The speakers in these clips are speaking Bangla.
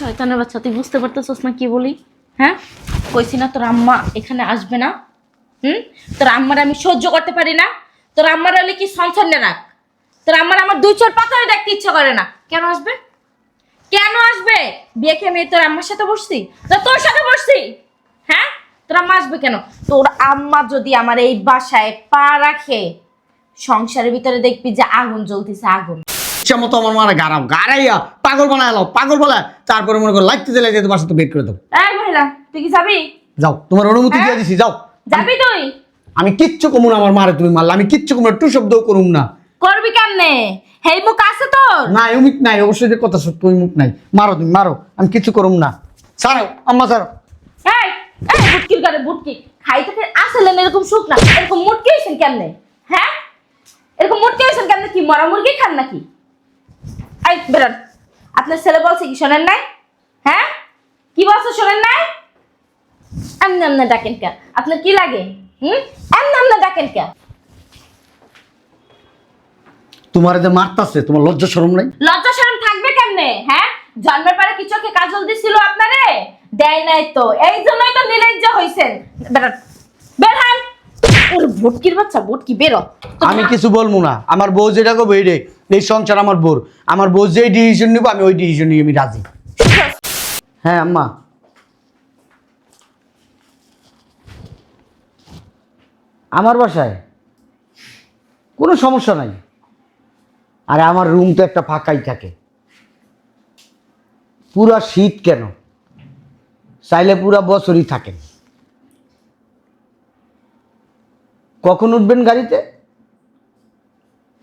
শয়তানের বাচ্চা, তুই বুঝতে পারতেছস না কি বলি? হ্যাঁ? কইছি না, তোর আম্মা এখানে আসবে না। হুম? তোর আম্মার আমি সহ্য করতে পারি না। তোর আম্মার হলে কি সঞ্চন্যে রাখ? তোর আম্মার আমার দুই চোর পাতায় দেখতে ইচ্ছা করে না। কেন আসবে? কেন আসবে? বিয়ে খেয়ে মেয়ে তোর আম্মার সাথে বসছি? না, তোর সাথে বসছি? হ্যাঁ? তোর আম্মা আসবে কেন? তোর আম্মা যদি আমার এই বাসায় পা রাখে, সংসারের ভিতরে দেখবি যে আগুন জ্বলতেছে, আগুন। ইচ্ছা মতো আমার মারা গারাও গারাইয়া পাগল বানায় এলো পাগল বলায় তারপরে মনে করো লাগতে দিলে যেতে বাসা তো বের করে দাও। এই মহিলা তুই কি যাবি? যাও তোমার অনুমতি দিয়ে দিছি যাও। যাবি তুই? আমি কিচ্ছু কমু না আমার মারে তুমি মারলে। আমি কিচ্ছু কমু না একটু শব্দও করুম না। করবি কেমনে? হেই মুখ আছে তোর? নাই অমিক নাই অবশ্যই যে কথা সত্য ওই মুখ নাই। মারো তুমি মারো। আমি কিচ্ছু করুম না। ছাড়ো আম্মা ছাড়ো। এই এই বুটকির গারে বুটকি খাই থেকে আসলে না এরকম সুখ না এরকম মুটকি হয়েছেন কেমনে? হ্যাঁ? এরকম মুটকি হয়েছেন কেমনে? কি মরা মুরগি খান নাকি? এই বেরান। আপনার ছেলে বলছে কি শোনেন নাই? হ্যাঁ? কি বলছে শোনেন নাই? এমনি এমনি ডাকেন কে? আপনার কি লাগে? হুম? এমনি এমনি ডাকেন কে? তোমার যে মারতাছে তোমার লজ্জা শরম নাই? লজ্জা শরম থাকবে কেমনে? হ্যাঁ? জন্মের পরে কি চোখে কাজল দিছিল আপনারে? দেয় নাই তো। এই জন্যই তো নির্লজ্জ হইছেন। বেরান। বের হন। ওর ভুটকির বাচ্চা ভুটকি বেরো। আমি কিছু বলব না। আমার বউ যেটা এই রে এই আমার বোর আমার বউ যেই ডিসিশন নিবো, আমি ওই ডিসিশন নিয়ে আমি রাজি। হ্যাঁ আম্মা। আমার বাসায় কোনো সমস্যা নাই। আরে আমার রুম তো একটা ফাঁকাই থাকে। পুরা শীত কেন? চাইলে পুরা বছরই থাকেন। কখন উঠবেন গাড়িতে?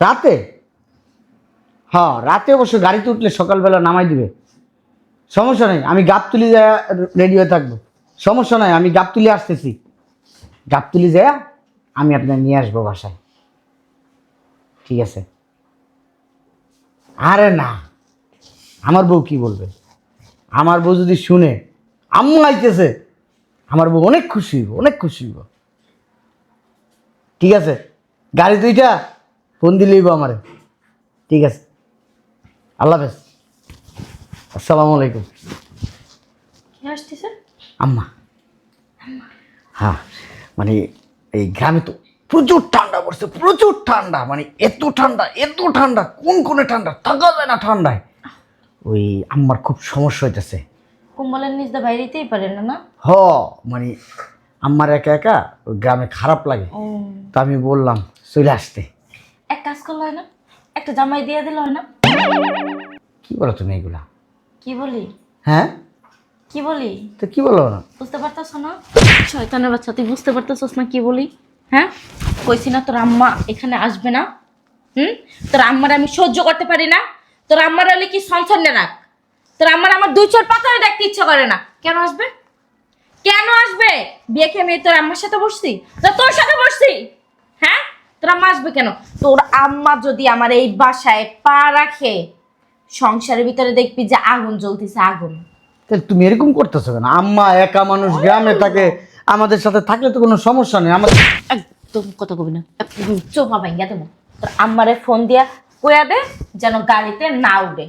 রাতে? হ্যাঁ রাতে অবশ্য গাড়িতে উঠলে সকালবেলা নামাই দিবে। সমস্যা নেই, আমি গাবতুলি যায় রেডি হয়ে থাকব। সমস্যা নাই, আমি গাবতুলি আসতেছি। গাবতুলি যায় আমি আপনার নিয়ে আসব বাসায়। ঠিক আছে? আরে না, আমার বউ কি বলবে? আমার বউ যদি শুনে, আম্মু আইতেছে, আমার বউ অনেক খুশি হইব, অনেক খুশি হইব। ঠিক আছে? গাড়ি দুইটা ফোন দিলেইব আমারে। ঠিক আছে? আল্লাহ হাফেজ। আসসালামু আলাইকুম। আম্মা। হ্যাঁ মানে এই গ্রামে তো প্রচুর ঠান্ডা পড়ছে প্রচুর ঠান্ডা মানে এত ঠান্ডা এত ঠান্ডা কোন কোনে ঠান্ডা থাকা যায় না ঠান্ডায়। ওই আম্মার খুব সমস্যা হইতেছে। কুম্বলের নিচ দিয়ে বাইরেতেই পারে না না? হ মানে আম্মার একা একা ওই গ্রামে খারাপ লাগে। তো আমি বললাম চলে আসতে। এক কাজ করলে হয় না একটা জামাই দিয়ে দিলে হয় না? কি বলো তুমি এগুলা? কি বলি? হ্যাঁ? কি বলি? তো কি বলো না? বুঝতে পারতেছ না? শয়তানের বাচ্চা তুই বুঝতে পারতেছস না কি বলি? হ্যাঁ? কইছি না তোর আম্মা এখানে আসবে না। হুম? তোর আম্মার আমি সহ্য করতে পারি না। তোর আম্মার হলে কি সঞ্চন্যে রাখ? তোর আম্মার আমার দুই চোর পাতায় দেখতে ইচ্ছা করে না। কেন আসবে? কেন আসবে? বিয়ে খেয়ে মেয়ে তোর আম্মার সাথে বসছি? না তোর সাথে বসছি? হ্যাঁ? তোর আম্মা আসবে কেন? তোর আম্মা যদি আমার এই বাসায় পা রাখে সংসারের ভিতরে দেখবি যে আগুন জ্বলতেছে আগুন। তাহলে তুমি এরকম করতেছো কেন? আম্মা একা মানুষ গ্রামে থাকে আমাদের সাথে থাকলে তো কোনো সমস্যা নেই। আমাদের একদম কথা কবি না চোপা ভাঙ্গা দেবো। তোর আম্মারে ফোন দিয়া কইয়া দে যেন গাড়িতে না উঠে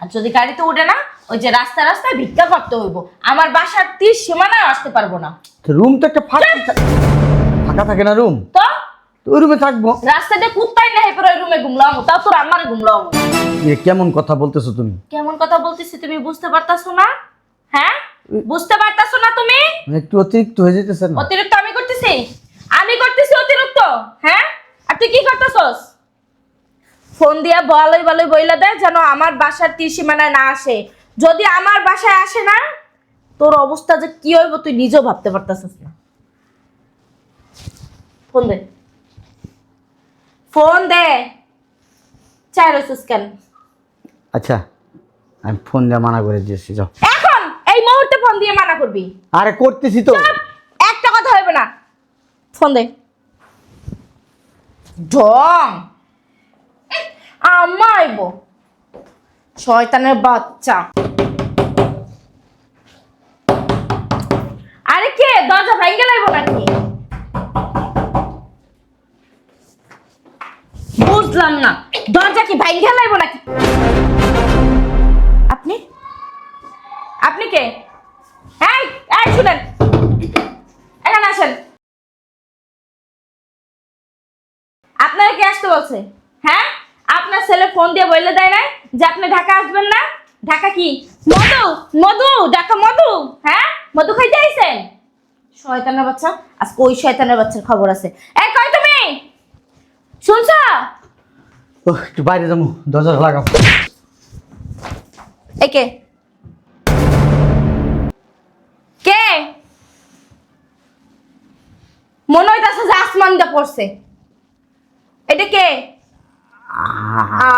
আর যদি গাড়িতে উঠে না ওই যে রাস্তা রাস্তায় ভিক্ষা করতে হইব। আমার বাসার তীর সীমানায় আসতে পারব না। রুম তো একটা ফাঁকা ফাঁকা থাকে না রুম? তো? ওই রুমে থাকব। রাস্তা কুত্তাই না হেপরে রুমে ঘুমলাম তাও তোর আম্মারে ঘুমলাম। এ কেমন কথা বলতেছো তুমি? কেমন কথা বলতেছি তুমি বুঝতে পারতাছো না? হ্যাঁ? বুঝতে পারতাছো না তুমি? মানে একটু অতিরিক্ত হয়ে যেতেছে না? অতিরিক্ত আমি করতেছি? আমি করতেছি অতিরিক্ত হ্যাঁ? আর তুই কি করতেছস? ফোন দিয়া বলাই বলাই বইলা দেয় যেন আমার বাসার তীর সীমানায় না আসে। যদি আমার বাসায় আসে না তোর অবস্থা যে কি হইব তুই নিজেও ভাবতে পারতেছিস না। ফোন দে। ফোন দে। চাই রইছিস কেন আচ্ছা আমি ফোন দিয়ে মানা করে দিয়েছি যাও। এখন এই মুহূর্তে ফোন দিয়ে মানা করবি। আরে করতেছি তো। চুপ! একটা কথা হইবে না। ফোন দে। ঢং। আম্মা আইব শয়তানের বাচ্চা। বুঝলাম না। দরজা কি ভাঙ্গে লাইব নাকি? আপনি? আপনি কে? শুনেন। এখানে আসেন। আপনারা কে আসতে বলছে? হ্যাঁ? আপনার ছেলে ফোন দিয়ে দেয় যে আপনি ঢাকা আসবেন না? ঢাকা কি? মধু মধু, ঢাকা মধু। হ্যাঁ? মধু খাইতে শয়তানের বাচ্চা। আজকে ওই শয়তানের বাচ্চার খবর আছে। এই তুমি? শুনছ? ও একটু বাইরে যাব দরজা লাগাও এই কে? কে? মনে হইতাছে যে আসমান পড়ছে। এটা কে? আ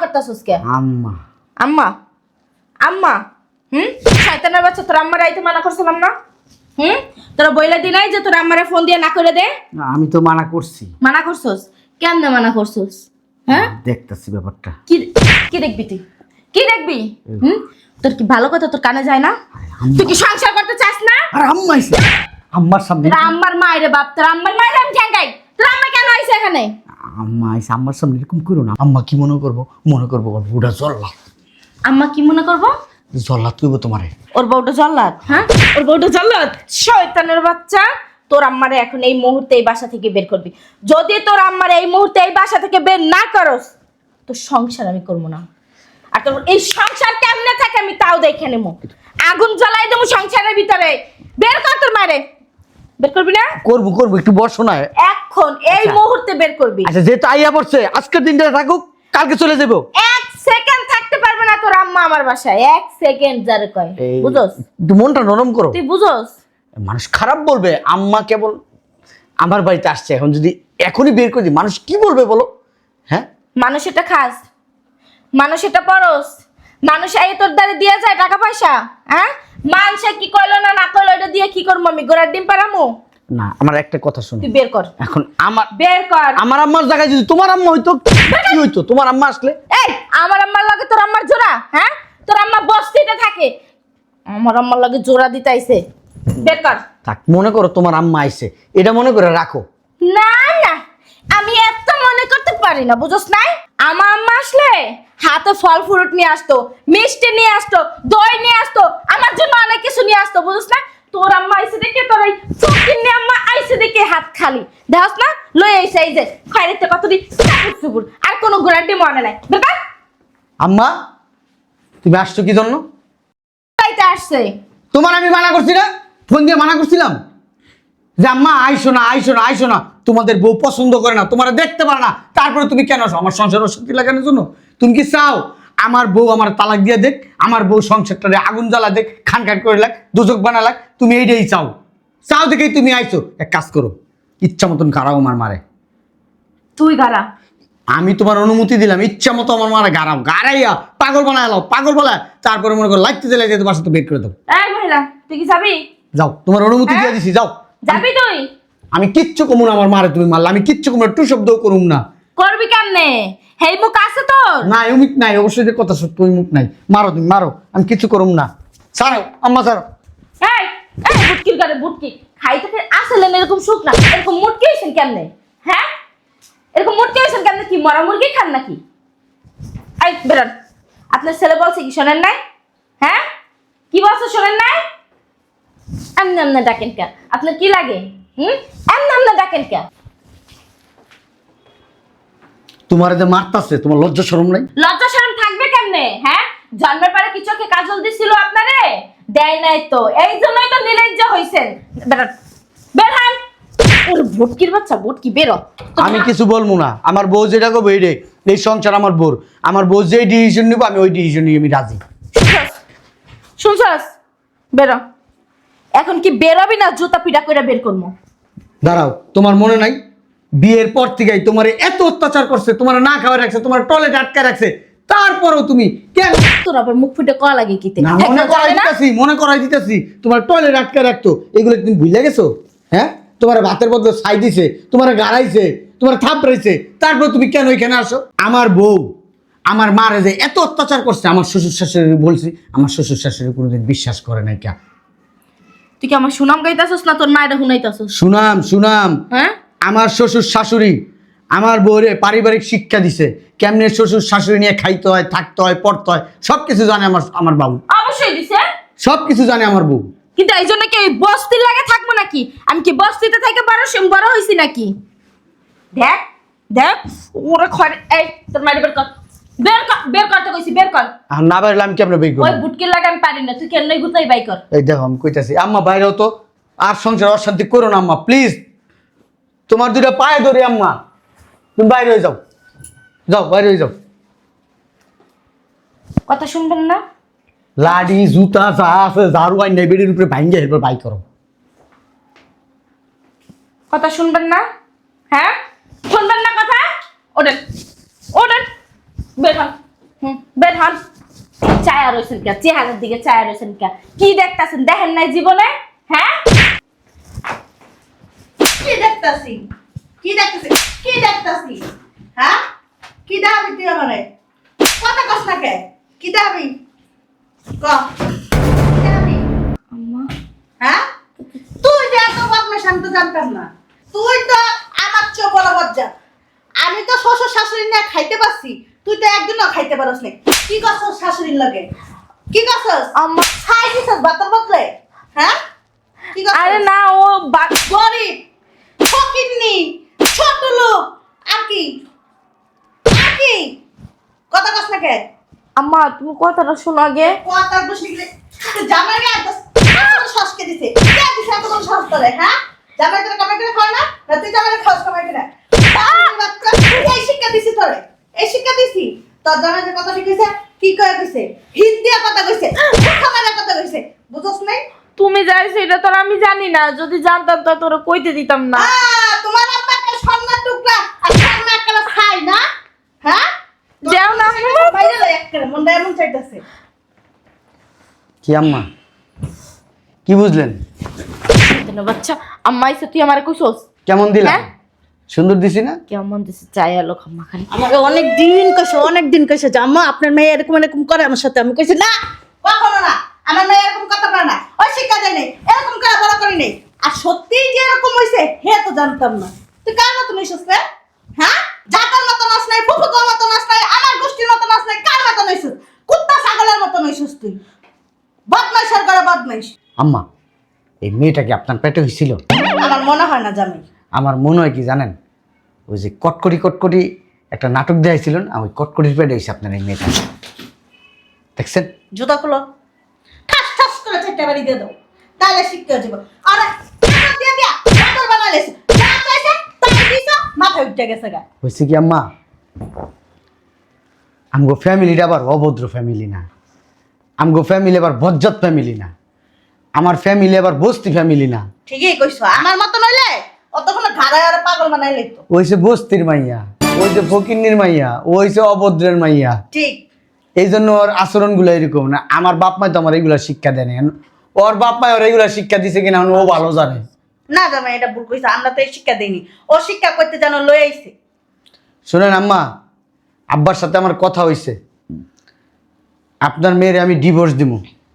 করতাছিস কে? আম্মা। আম্মা? আম্মা? হুম? শয়তানের বাচ্চা তোর আম্মার আইতে মানা করছিলাম না? হুম? তোরা বইলা যে তোর আম্মারে ফোন দিয়ে না করে দে। আমি তো মানা করছি। মানা করছস? কেমনে মানা করছস? হ্যাঁ? দেখতেছি ব্যাপারটা। কি কি দেখবি তুই? কি দেখবি? হুম? তোর কি ভালো কথা তোর কানে যায় না? আম্মা। তুই কি সংসার করতে চাস না? আর আম্মা আইছে। আম্মার সামনে। তোর আম্মার মায়ের বাপ তোর আম্মার মায়ের আমি ঠ্যাঙ্গাই তোর আম্মা কেন আইছে এখানে? আম্মা আইছে আম্মার সামনে এরকম করো না। আম্মা কি মনে করব? মনে করব ওর বুড়া জল্লা আম্মা কি মনে করব? জল্লা তুইব তোমারে। ওর বউটা জল্লাদ? হ্যাঁ। ওর বউটা জল্লাদ? শয়তানের বাচ্চা। তোর আম্মারে এখন এই মুহূর্তে এই বাসা থেকে বের করবি। যদি তোর আম্মারে এই মুহূর্তে এই বাসা থেকে বের না করস তোর সংসার আমি করব না। আর তোর এই সংসার কেমনে থাকে আমি তাও দেখে নেব। আগুন জ্বালাই দেবো সংসারের ভিতরে। বের কর তোর মারে। বের করবি না? করব করব একটু বসো না এখন এই আচ্ছা। মুহূর্তে বের করবি। আচ্ছা যেহেতু আইয়া পড়ছে আজকের দিনটা থাকুক কালকে চলে যাব। এক সেকেন্ড থাকতে পারবে না তোর আম্মা আমার বাসায়। এক সেকেন্ড যারে কয়। বুঝোস? মনটা নরম করো। তুই বুঝোস? মানুষ খারাপ বলবে আম্মা কেবল আমার বাড়িতে আসছে এখন যদি এখনই বের করে দিই মানুষ কি বলবে বলো? হ্যাঁ? মানুষ এটা খাস মানুষ এটা পরস মানুষ এই তোর দ্বারে দিয়ে যায় টাকা পয়সা হ্যাঁ? মানুষে কি কইলো না না কইলো এটা দিয়ে কি করব আমি? গোড়ার ডিম পারামু না আমার একটা কথা শুনো। তুই বের কর। এখন আমার বের কর। আমার আম্মার জায়গায় যদি তোমার আম্মা হইতো কি হইতো? তোমার আম্মা আসলে? এই আমার আম্মার লাগে তোর আম্মার জোড়া হ্যাঁ? তোর আম্মা বস্তিতে থাকে। আমার আম্মার লাগে জোড়া দিতাইছে বের কর। থাক মনে করো তোমার আম্মা আইছে। এটা মনে করে রাখো। না না আমি এত মনে করতে পারি না বুঝোস নাই? আমার আম্মা আসলে হাতে ফল ফ্রুট নিয়ে আসতো মিষ্টি নিয়ে আসতো দই নিয়ে আসতো আমার জন্য অনেক কিছু নিয়ে আসতো বুঝোস না? তোর আম্মা আইসে দেখে তোর এই চকিন্নি আম্মা আইসে দেখে হাত খালি। দেখস না? লই আইসে এই যে খয়রিতে কত দি চুপুর আর কোনো গ্যারান্টি মনে নাই। বেটা আম্মা তুমি আসছো কি জন্য? তাইতে আসছে। তোমার আমি মানা করছি না? ফোন দিয়ে মানা করছিলাম? যে আম্মা আইসো না আইসো না আইসো না। তোমাদের বউ পছন্দ করে না তোমার দেখতে পারে না। তারপরে তুমি কেন আসো? আমার সংসার অশান্তি লাগানোর জন্য? তুমি কি চাও? আমার বউ আমার তালাক দিয়ে দেখ আমার বউ সংসারটারে আগুন জ্বালা দেখ খান খান করে লাগ দুচোখ বানা লাগ তুমি এইটাই চাও। চাও দেখেই তুমি আইসো এক কাজ করো ইচ্ছা মতন গাড়াও আমার মারে। তুই গারা আমি তোমার অনুমতি দিলাম ইচ্ছা মতো আমার মারা গাড়াও। গাড়াইয়া পাগল বানায় পাগল বলায় তারপরে মনে করো লাগতে দিলে যেতে বাসা তো বের করে দেবো তুই কি যাবি? যাও তোমার অনুমতি দিয়ে হ্যাঁ? দিছি যাও। যাবি তুই? আমি কিচ্ছু কমু না আমার মারে তুমি মারলে আমি কিচ্ছু কমু না টু শব্দও করুম না। করবি কেমনে? হেই মুখ আছে তোর? না ওই মুখ নাই অবশ্যই যে কথা সত্য ওই মুখ নাই। মারো তুমি মারো আমি কিচ্ছু করুম না। ছাড়ো আম্মা ছাড়ো। এই এই বুটকির গারে বুটকি। খাইতে খাই আসলে এরকম সুখ না এরকম মুটকি হয়েছেন কেমনে? হ্যাঁ? এরকম মুটকি হয়েছেন কেমনে? কি মরা মুরগি খান নাকি? এই বেরোন। আপনার ছেলে বলছে কি শোনেন নাই? হ্যাঁ? কি বলছে শোনেন নাই? এমনি এমনি ডাকেন কে? আপনার কি লাগে? হুম? এমনি এমনি ডাকেন কে? তোমার যে মারতাছে তোমার লজ্জা শরম নাই? লজ্জা শরম থাকবে কেমনে? হ্যাঁ? জন্মের পরে কি চোখে কাজল দিছিল আপনারে? দেয় নাই তো। এই জন্যই তো নির্লজ্জ হইছেন। বের হন। ওর ভুটকির বাচ্চা ভুটকি বেরো। আমি কিছু বলব না। আমার বউ যেটা এই রে? এই সংসার আমার বোর আমার বউ যে ডিসিশন নিবো আমি ওই ডিসিশন নিয়ে আমি রাজি। শুনছস? বেরো। এখন কি বেরোবি না জুতা পিটা করে বের করব দাঁড়াও তোমার মনে নাই? বিয়ের পর থেকেই তোমার এত অত্যাচার করছে তোমার না খাওয়া রাখছে তোমার টয়লেট আটকা রাখছে। তারপরেও তুমি কেন? তোর আবার মুখ ফুটে কয়া লাগে কিতে? না মনে করাই দিতেছি মনে করাই দিতেছি তোমার টয়লেট আটকে রাখতো। এগুলো তুমি ভুলে গেছো? হ্যাঁ? তোমার ভাতের বদলে ছাই দিছে তোমার গাড়াইছে তোমার থাপড়াইছে তারপর তুমি কেন এখানে আসো? আমার বউ আমার মারে যে এত অত্যাচার করছে আমার শ্বশুর শাশুড়ি বলছি আমার শ্বশুর শাশুড়ি কোনোদিন বিশ্বাস করে নাই কে। তুই কি আমার সুনাম গাইতাছস না তোর মায়েরা হুনাইতাছস সুনাম সুনাম। হ্যাঁ? আমার শ্বশুর শাশুড়ি আমার বউরে পারিবারিক শিক্ষা দিছে। কেমনে শ্বশুর শাশুড়ি নিয়ে খাইতে হয় থাকতে হয় পড়তে হয় সব কিছু জানে আমার আমার বাবু। অবশ্য সব কিছু জানে আমার বউ। কিন্তু এই জন্য কি বস্তির লাগে থাকব নাকি? আমি কি বস্তিতে থেকে বড় বড় হয়েছি নাকি? দেখ দেখ ওরা খড় এই তোর মারি বের কর। বের কর বের করতে কইছি বের কর। আর না পারলে আমি কেমন বের ওই করব বুটকির পারি না তুই কেন গুতাই বাই কর? এই দেখো আমি কইতাছি আম্মা বাইরেও তো আর সংসার অশান্তি করো না আম্মা প্লিজ তোমার দুটা পায়ে ধরে আম্মা। তুমি বাইরে হয়ে যাও। যাও বাইরে হয়ে যাও। কথা শুনবেন না? লাডি জুতা যা আছে ঝাড়ু নাই বেডির উপরে ভাঙ্গে এরপর বাই করো। কথা শুনবেন না? হ্যাঁ? শুনবেন না কথা? ওঠেন ওঠেন। বের হন হুম। বের হন চায়া রয়েছেন কে? চেহারার দিকে চায়া রয়েছেন কে? কি দেখতাছেন? দেখেন নাই জীবনে? হ্যাঁ? কি দেখতাছি? কি দেখতাছি? কি দেখতাছি? হ্যাঁ? কি দাবি তুই আমারে? কথা কস না কে? কি দাবি ক। আম্মা। হ্যাঁ? তুই যে এত বদমাশ আমি তো জানতাম না। তুই তো আমার চেয়ে বড় বজ্জা আমি তো শ্বশুর শাশুড়ি না খাইতে পারছি তুই তো একদিনও খাইতে পারস না। কি করছস শাশুড়ির লগে? কি করছস? আম্মা। খাই দিছস বাতর বদলে হ্যাঁ? কি করছস? আরে না ও গরিব ফকিন্নি ছোট লোক। আর কি? আর কি? কথা কস না কে? আম্মা তুমি কথাটা শোনো আগে। কথা বুঝলি গেলে জামাই রে একদম শ্বাসকে দিছে। কে দিছে এত বড় শ্বাস তোরে হ্যাঁ? জামাই তোরে কামাই করে খাওয়া না? না তুই জামাই খাওয়াস কামাই করে বাপরে বাচ্চা, এই শিক্ষা দিছি তোরে এই শিক্ষা দিছি তোর যে কথা কইছে কি কয়ে কইছে? কথা কইছে খামারের কথা কইছে। বুঝছস নাই? তুমি যাই সেটা তো আমি জানি না যদি জানতাম তো তোর কইতে দিতাম না। তোমার টুকরা আর একটা খাই না? হ্যাঁ? দেও না। বাইরে লই একটা মনটা এমন চাইতেছে। কি আম্মা? কি বুঝলেন? বাচ্চা। আম্মা এসে তুই আমার কইছস? কেমন দিলাম হ্যাঁ? সুন্দর দিছি না? কেমন দিছে? চাই আলো খাম্মা খালি। আমাকে অনেক দিন কইছে অনেক দিন কইছে যে আম্মা আপনার মেয়ে এরকম এরকম করে আমার সাথে। আমি কইছি না কখনো না। আমার মেয়ে এরকম কথা পারে না। ওই শিক্ষা দেয় নেই এরকম করে বড় করি নেই। আর সত্যিই যে এরকম হইছে হে তো জানতাম না। তুই কার মতন হইছিস রে? হ্যাঁ? জাতার মতন আস নাই ফুফুকোর মতন আস নাই আমার গোষ্ঠীর মতন আস নাই কার মতন হইছিস? কুত্তা ছাগলের মতন হইছিস তুই। বদমাইশের করে বদমাইশ। আম্মা এই মেয়েটা কি আপনার পেটে হয়েছিল আমার মনে হয় না জামাই। আমার মনে হয় কি জানেন? ওই যে কটকটি কটকটি একটা নাটক দেখাইছিল না ওই কটকটির পেটে হয়েছে আপনার এই মেয়েটা দেখছেন? জুতা খুলো। ঠাস ঠাস করে চারটা বাড়ি দিয়ে দাও। তাহলে যাব। আরে দিয়ে দিয়া বাদর বানাইলেছে যা চাইছে তাই দিছো মাথায় উঠে গেছে গা। হয়েছে কি আম্মা? আমগো ফ্যামিলিটা আবার অভদ্র ফ্যামিলি না। আমগো ফ্যামিলি আবার বজ্জাত ফ্যামিলি না। আমার ফ্যামিলি আবার বস্তি ফ্যামিলি না। ঠিকই কইছো। আমার মতো নইলে অতক্ষণ ঘাড়ায় আর পাগল ওই বস্তির মাইয়া ওই যে ফকিন্নির মাইয়া ওই অভদ্রের মাইয়া। ঠিক। এই জন্য ওর আচরণগুলো এরকম না। আমার বাপ মাই তো আমার এইগুলা শিক্ষা দেয়নি ওর বাপ মাই ওর এইগুলা শিক্ষা দিছে কিনা ও ভালো জানে। না জামাই এটা ভুল কইছো। আমরা তো এই শিক্ষা দেইনি। ও শিক্ষা করতে যেন লই আইছে। শোনেন আম্মা আব্বার সাথে আমার কথা হয়েছে আপনার মেয়ের আমি ডিভোর্স দিব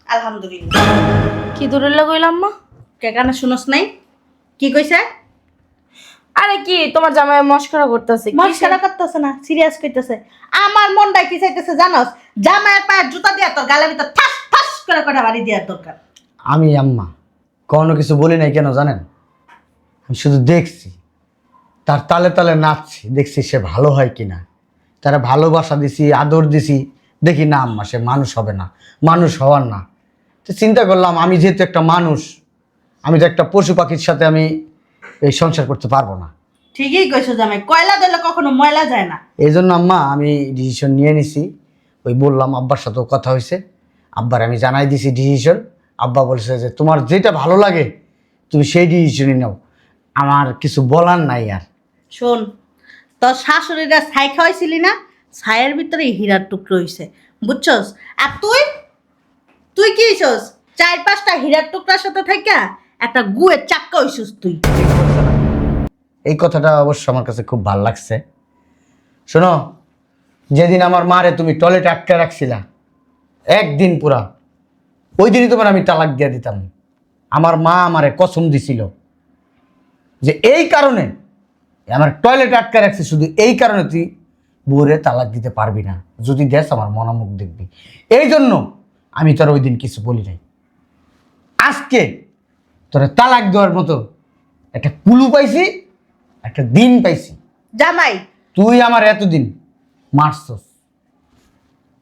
আলহামদুলিল্লাহ। কি দূরে লাগাইলাম আম্মা? কে কানে শুনস নাই? কি কইছে? আরে কি তোমার জামাই মস্করা করতেছে মশলা করতেছে না সিরিয়াস কইতেছে। আমার মনটা কি চাইতেছে জানোস? জামাইয়ের পায়ে জুতা দিয়া তোর গালের ভিতর ঠাস ঠাস করে কটা বাড়ি দেওয়ার দরকার। আমি আম্মা কোনো কিছু বলি নাই কেন জানেন? আমি শুধু দেখছি তার তালে তালে নাচছি দেখছি সে ভালো হয় কিনা। তারা ভালোবাসা দিছি আদর দিছি দেখি না আম্মা সে মানুষ হবে না মানুষ হওয়ার না। তো চিন্তা করলাম আমি যেহেতু একটা মানুষ আমি তো একটা পশু পাখির সাথে আমি এই সংসার করতে পারব না। ঠিকই কইছো জামাই কয়লা দিলে কখনো ময়লা যায় না। এই জন্য আম্মা আমি ডিসিশন নিয়ে নিছি। ওই বললাম আব্বার সাথেও কথা হয়েছে। আব্বার আমি জানাই দিছি ডিসিশন আব্বা বলছে যে তোমার যেটা ভালো লাগে তুমি সেই ডিসিশনই নাও। আমার কিছু বলার নাই আর। শোন তোর শাশুড়িরা ছাই খাওয়াইছিলি না? ছায়ের ভিতরে হীরার টুকরো হইছে। বুঝছস? আর তুই? তুই কি হইছস? চার পাঁচটা হীরার টুকরার সাথে থাকা একটা গুয়ের চাক্কা হইছস তুই। এই কথাটা অবশ্য আমার কাছে খুব ভালো লাগছে। শোনো, যেদিন আমার মারে তুমি টয়লেটে আটকে রাখছিলা, একদিন পুরা ওই দিনই তোমার আমি তালাক দিয়ে দিতাম। আমার মা আমারে কসম দিছিল যে এই কারণে আমার টয়লেটে আটকে রাখছে, শুধু এই কারণে তুই বউরে তালাক দিতে পারবি না। যদি দেশ আমার মনামুখ দেখবি। এই জন্য আমি তোর ওই দিন কিছু বলি নাই। আজকে তোরে তালাক দেওয়ার মতো একটা কুলু পাইছি একটা দিন পাইছি। জামাই। তুই আমার এতদিন মারছস।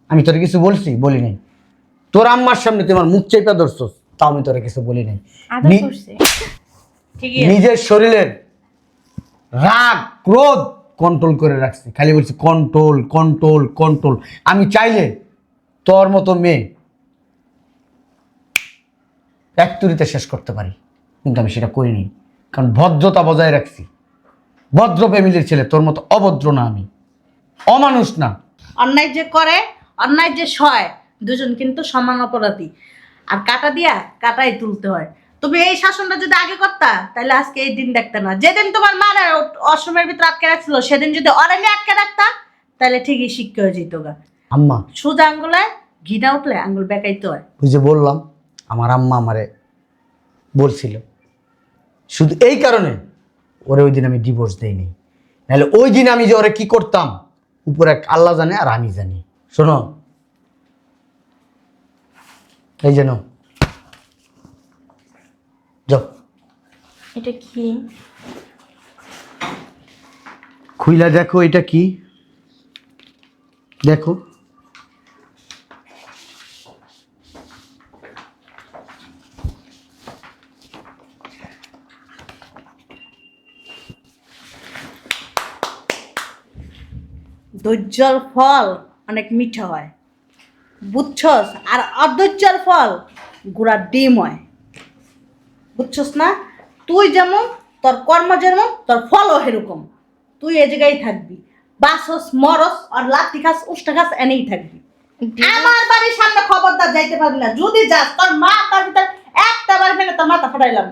আমি তোরে কিছু বলছি বলি নাই। তোর আম্মার সামনে তুই আমার মুখ চেপে ধরছস তাও আমি তোরে কিছু বলি নাই। আদর নি- করছে। ঠিকই আছে। নিজের শরীরের রাগ ক্রোধ কন্ট্রোল করে রাখছি। খালি বলছি কন্ট্রোল কন্ট্রোল কন্ট্রোল আমি চাইলে তোর মতো মেয়ে এক তুরিতে শেষ করতে পারি। কিন্তু আমি সেটা করিনি। কারণ ভদ্রতা বজায় রাখছি। ভদ্র ফ্যামিলির ছেলে তোর মতো অভদ্র না আমি। অমানুষ না। অন্যায় যে করে অন্যায় যে সয় দুজন কিন্তু সমান অপরাধী। আর কাটা দিয়া কাটাই তুলতে হয়। তুমি এই শাসনটা যদি আগে করতা তাহলে আজকে এই দিন দেখতে না। যেদিন তোমার মার অসমের ভিতরে আটকে রাখছিল সেদিন যদি অরণ্যে আটকে রাখতা তাহলে ঠিকই শিক্ষা হয়ে যেত গা। আম্মা। সোজা আঙ্গুলে ঘিনা উঠলে আঙ্গুল বেকাইতে হয়। যে বললাম আমার আম্মা আমারে বলছিল শুধু এই কারণে ওরে ওই দিন আমি ডিভোর্স দেইনি। নাহলে ওই দিন আমি যে ওরে কি করতাম উপরে আল্লাহ জানে আর আমি জানি। শোনো। এই যেন যাও। এটা কি? খুইলা দেখো এটা কি? দেখো। ধৈর্যর ফল অনেক মিঠা হয়। বুঝছস আর অধৈর্যর ফল গুড়ার ডিম হয়। বুঝছস না? তুই যেমন তোর কর্ম যেমন তোর ফলও সেরকম। তুই এ জায়গায় থাকবি। বাসস মরস আর লাঠি খাস উষ্টা খাস এনেই থাকবি। আমার বাড়ির সামনে খবরদার যাইতে পারবি না। যদি যাস তোর মা তার ভিতর একটা বার ফেলে তোর মাথা ফাটাইলাম।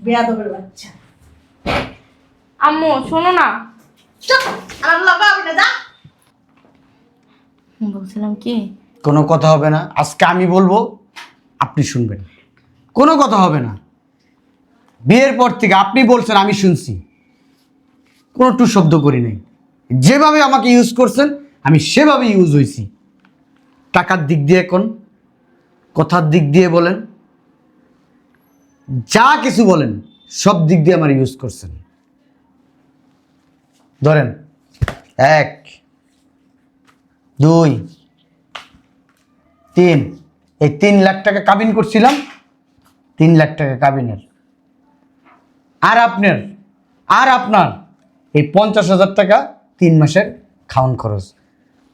বেয়াদবের বাচ্চা। আম্মু শোনো না। যা বলছিলাম কি? কোনো কথা হবে না। আজকে আমি বলব, আপনি শুনবেন। কোনো কথা হবে না। বিয়ের পর থেকে আপনি বলছেন, আমি শুনছি। কোনো টু শব্দ করি নাই। যেভাবে আমাকে ইউজ করছেন, আমি সেভাবে ইউজ হয়েছি টাকার দিক দিয়ে কোন কথার দিক দিয়ে বলেন, যা কিছু বলেন, সব দিক দিয়ে আমার ইউজ করছেন। ধরেন, এক দুই তিন। এই তিন লাখ টাকা কাবিন করছিলাম তিন লাখ টাকা কাবিনের। আর আপনার আর আপনার এই পঞ্চাশ হাজার টাকা তিন মাসের খাওয়ান খরচ।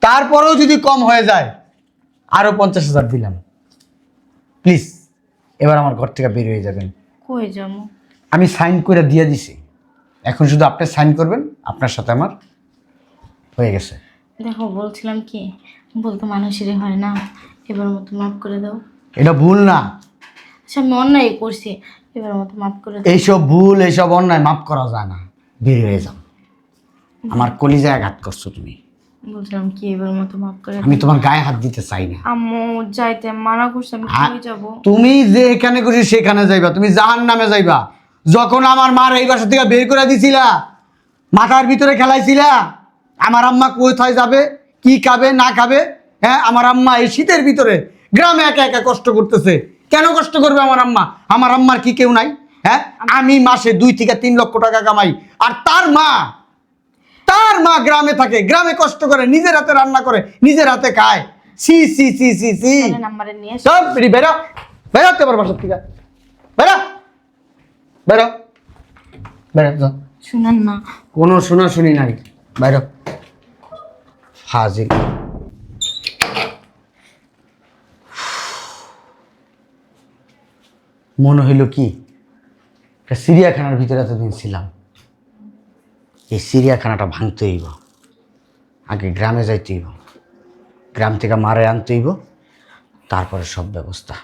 তারপরেও যদি কম হয়ে যায় আরও পঞ্চাশ হাজার দিলাম। প্লিজ এবার আমার ঘর থেকে বের হয়ে যাবেন। কই যাব? আমি সাইন করে দিয়ে দিছি। এখন শুধু আপনি সাইন করবেন আপনার সাথে আমার হয়ে গেছে। দেখো বলছিলাম কি? বলতো মানুষেরই হয় না। এবার মতো মাফ করে দাও। এটা ভুল না। আচ্ছা আমি অন্যায় করছি। এবার মতো মাফ করে দাও। এইসব ভুল এইসব অন্যায় মাফ করা যায় না। বের হয়ে যাও। আমার কলিজায় আঘাত করছ তুমি। বলছিলাম কি এবার মতো মাফ করে দাও। আমি তোমার গায়ে হাত দিতে চাই না। আম্মু যাইতে মানা করছে আমি আ- কই যাব। তুমি যে এখানে খুশি সেখানে যাইবা। তুমি জাহান নামে যাইবা। যখন আমার মার এই বাসা থেকে বের করে দিছিলা মাথার ভিতরে খেলাইছিলা আমার আম্মা কোথায় যাবে? কি খাবে? না খাবে? হ্যাঁ আমার আম্মা এই শীতের ভিতরে গ্রামে একা একা কষ্ট করতেছে। কেন কষ্ট করবে আমার আম্মা? আমার আম্মার কি কেউ নাই? হ্যাঁ আমি মাসে দুই থেকে তিন লক্ষ টাকা কামাই। আর তার মা তার মা গ্রামে থাকে। গ্রামে কষ্ট করে নিজের হাতে রান্না করে নিজের হাতে খায়। সি সি সি সি সি। সব বেরো। বেরোতে পারব সব থেকে। বেরো। বেরো। বেরো। শুনেন না কোনো শোনা শুনি নাই। বেরো হাজির মনে হইল কি? একটা চিড়িয়াখানার ভিতরে এতদিন ছিলাম। এই চিড়িয়াখানাটা ভাঙতে হইব। আগে গ্রামে যাইতে হইব। গ্রাম থেকে মারে আনতে হইব। তারপরে সব ব্যবস্থা।